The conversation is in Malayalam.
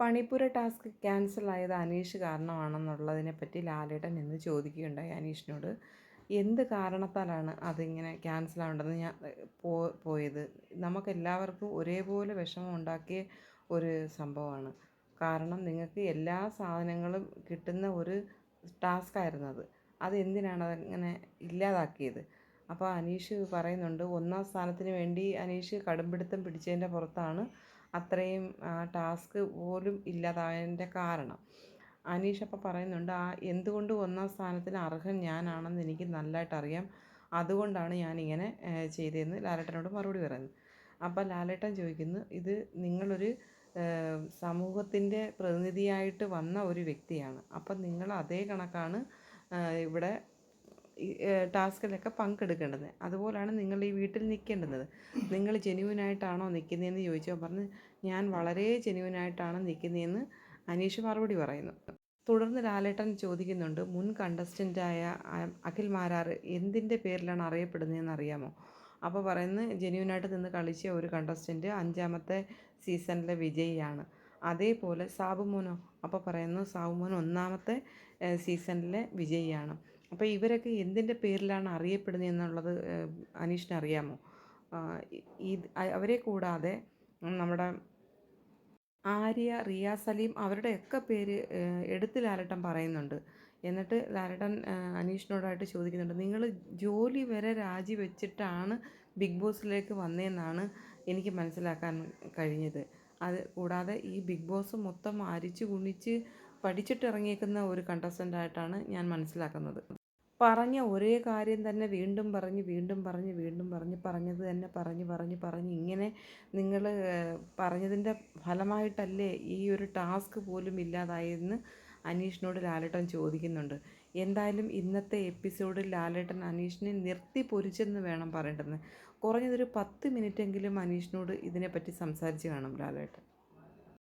പണിപ്പുര ടാസ്ക് ക്യാൻസൽ ആയത് അനീഷ് കാരണമാണെന്നുള്ളതിനെ പറ്റി ലാലേട്ടൻ എന്ന് ചോദിക്കുകയുണ്ടായി അനീഷിനോട്. എന്ത് കാരണത്താലാണ് അതിങ്ങനെ ക്യാൻസൽ ആവേണ്ടത്? ഞാൻ പോ പോയത്. നമുക്കെല്ലാവർക്കും ഒരേപോലെ വിഷമം ഉണ്ടാക്കിയ ഒരു സംഭവമാണ്. കാരണം നിങ്ങൾക്ക് എല്ലാ സാധനങ്ങളും കിട്ടുന്ന ഒരു ടാസ്ക് ആയിരുന്നു അത് അതെന്തിനാണ് അതങ്ങനെ ഇല്ലാതാക്കിയത്? അപ്പോൾ അനീഷ് പറയുന്നുണ്ട് ഒന്നാം സ്ഥാനത്തിന് വേണ്ടി അനീഷ് കടുംപിടുത്തം പിടിച്ചതിന്റെ പുറത്താണ് അത്രയും ടാസ്ക് പോലും ഇല്ലാതായതിന്റെ കാരണം. അനീഷ് അപ്പോൾ പറയുന്നുണ്ട് ആ എന്തുകൊണ്ട് ഒന്നാം സ്ഥാനത്തിന് അർഹൻ ഞാനാണെന്ന് എനിക്ക് നല്ലതായിട്ട് അറിയാം. അതുകൊണ്ടാണ് ഞാനിങ്ങനെ ചെയ്തതെന്ന് ലാലേട്ടനോട് മറുപടി പറയുന്നത്. അപ്പോൾ ലാലേട്ടൻ ചോദിക്കുന്നു ഇത് നിങ്ങളൊരു സമൂഹത്തിന്റെ പ്രതിനിധിയായിട്ട് വന്ന ഒരു വ്യക്തിയാണ്. അപ്പം നിങ്ങൾ അതേ കണക്കാണ് ഇവിടെ ടാസ്കിലൊക്കെ പങ്കെടുക്കേണ്ടത്. അതുപോലാണ് നിങ്ങൾ ഈ വീട്ടിൽ നിൽക്കേണ്ടുന്നത് നിങ്ങൾ ജെന്യുവനായിട്ടാണോ നിൽക്കുന്നതെന്ന് ചോദിച്ചപ്പോൾ പറഞ്ഞ് ഞാൻ വളരെ ജെന്യുവനായിട്ടാണ് നിൽക്കുന്നതെന്ന് അനീഷ് മറുപടി പറയുന്നു. തുടർന്ന് ലാലേട്ടൻ ചോദിക്കുന്നുണ്ട് മുൻ കണ്ടസ്റ്റന്റായ അഖിൽ മാരാർ എന്തിന്റെ പേരിലാണ് അറിയപ്പെടുന്നതെന്ന് അറിയാമോ? അപ്പോൾ പറയുന്നത് ജെന്യുവനായിട്ട് നിന്ന് കളിച്ച ഒരു കണ്ടസ്റ്റന്റ് അഞ്ചാമത്തെ സീസണിലെ വിജയിയാണ്. അതേപോലെ സാബുമോനോ. അപ്പോൾ പറയുന്നു സാബുമോൻ ഒന്നാമത്തെ സീസണിലെ വിജയിയാണ്. അപ്പോൾ ഇവരൊക്കെ എന്തിന്റെ പേരിലാണ് അറിയപ്പെടുന്നത് എന്നുള്ളത് അനീഷിന് അറിയാമോ? ഈ അവരെ കൂടാതെ നമ്മുടെ ആര്യ റിയ സലീം അവരുടെയൊക്കെ പേര് എടുത്ത് ലാലട്ടൻ പറയുന്നുണ്ട്. എന്നിട്ട് ലാലട്ടൻ അനീഷിനോടായിട്ട് ചോദിക്കുന്നുണ്ട് നിങ്ങൾ ജോലി വരെ രാജിവെച്ചിട്ടാണ് ബിഗ് ബോസിലേക്ക് വന്നതെന്നാണ് എനിക്ക് മനസ്സിലാക്കാൻ കഴിഞ്ഞത്. അത് കൂടാതെ ഈ ബിഗ് ബോസ് മൊത്തം അരിച്ചു കുണിച്ച് പഠിച്ചിട്ടിറങ്ങിയേക്കുന്ന ഒരു കണ്ടസ്റ്റന്റായിട്ടാണ് ഞാൻ മനസ്സിലാക്കുന്നത്. പറഞ്ഞ ഒരേ കാര്യം തന്നെ വീണ്ടും പറഞ്ഞ് വീണ്ടും പറഞ്ഞ് വീണ്ടും പറഞ്ഞ് പറഞ്ഞത് തന്നെ പറഞ്ഞ് പറഞ്ഞ് പറഞ്ഞ് ഇങ്ങനെ നിങ്ങൾ പറഞ്ഞതിന്റെ ഫലമായിട്ടല്ലേ ഈ ഒരു ടാസ്ക് പോലും ഇല്ലാതായെന്ന് അനീഷിനോട് ലാലേട്ടൻ ചോദിക്കുന്നുണ്ട്. എന്തായാലും ഇന്നത്തെ എപ്പിസോഡിൽ ലാലേട്ടൻ അനീഷിനെ നിർത്തി പൊരിച്ചെന്ന് വേണം പറയേണ്ടത് കുറഞ്ഞതൊരു പത്ത് മിനിറ്റെങ്കിലും അനീഷിനോട് ഇതിനെപ്പറ്റി സംസാരിച്ച് കാണും ലാലേട്ടൻ.